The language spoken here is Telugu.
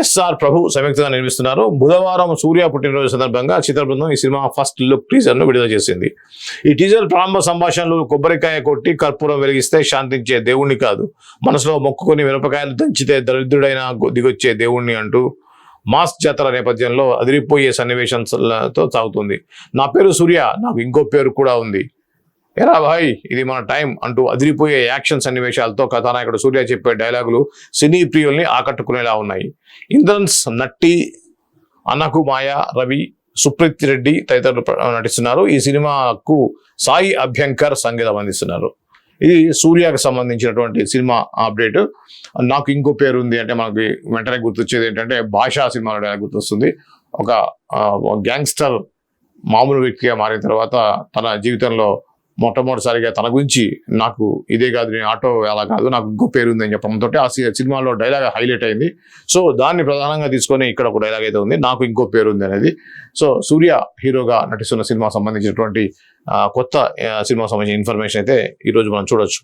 ఎస్ఆర్ ప్రభు సంయుక్తంగా నిర్మిస్తున్నారు. బుధవారం సూర్య పుట్టినరోజు సందర్భంగా చిత్ర బృందం ఈ సినిమా ఫస్ట్ లుక్ టీజర్ను విడుదల చేసింది. ఈ టీజర్ ప్రారంభ సంభాషణలు కొబ్బరికాయ కొట్టి కర్పూరం వెలిగిస్తే శాంతించే దేవుణ్ణి కాదు. మనసులో మొక్కుకొని మిరపకాయలు దంచితే దరిద్రుడైన దిగొచ్చే దేవుణ్ణి అంటూ మాస్ జాతర నేపథ్యంలో అదిరిపోయే సన్నివేశంతో సాగుతుంది. నా పేరు సూర్య నాకు ఇంకో పేరు కూడా ఉంది. ఎరా భాయ్ ఇది మన టైం అంటూ అదిరిపోయే యాక్షన్ సన్నివేశాలతో కథానాయకుడు సూర్య చెప్పే డైలాగులు సినీ ప్రియుల్ని ఆకట్టుకునేలా ఉన్నాయి. ఇంద్రన్స్ నట్టి అన్నకు మాయ రవి సుప్రీత్ రెడ్డి తదితరులు నటిస్తున్నారు. ఈ సినిమాకు సాయి అభ్యంకర్ సంగీతం అందిస్తున్నారు. ఇది సూర్యకు సంబంధించినటువంటి సినిమా అప్డేట్. నాకు ఇంకో పేరు ఉంది అంటే మనకి వెంటనే గుర్తొచ్చేది ఏంటంటే భాషా సినిమాలో డైలాగ్ గుర్తొస్తుంది. ఒక గ్యాంగ్స్టర్ మామూలు వ్యక్తిగా మారిన తర్వాత తన జీవితంలో మొట్టమొదటిసారిగా తన గురించి నాకు ఇదే కాదు నేను ఆటో అలా కాదు నాకు ఇంకో పేరు ఉందని చెప్పడంతో ఆ సినిమాలో డైలాగ్ హైలైట్ అయింది. సో దాన్ని ప్రధానంగా తీసుకొని ఇక్కడ ఒక డైలాగ్ అయితే ఉంది నాకు ఇంకో పేరు ఉంది అనేది. సో సూర్య హీరోగా నటిస్తున్న సినిమా సంబంధించినటువంటి కొత్త సినిమా సంబంధించిన ఇన్ఫర్మేషన్ అయితే ఈరోజు మనం చూడొచ్చు.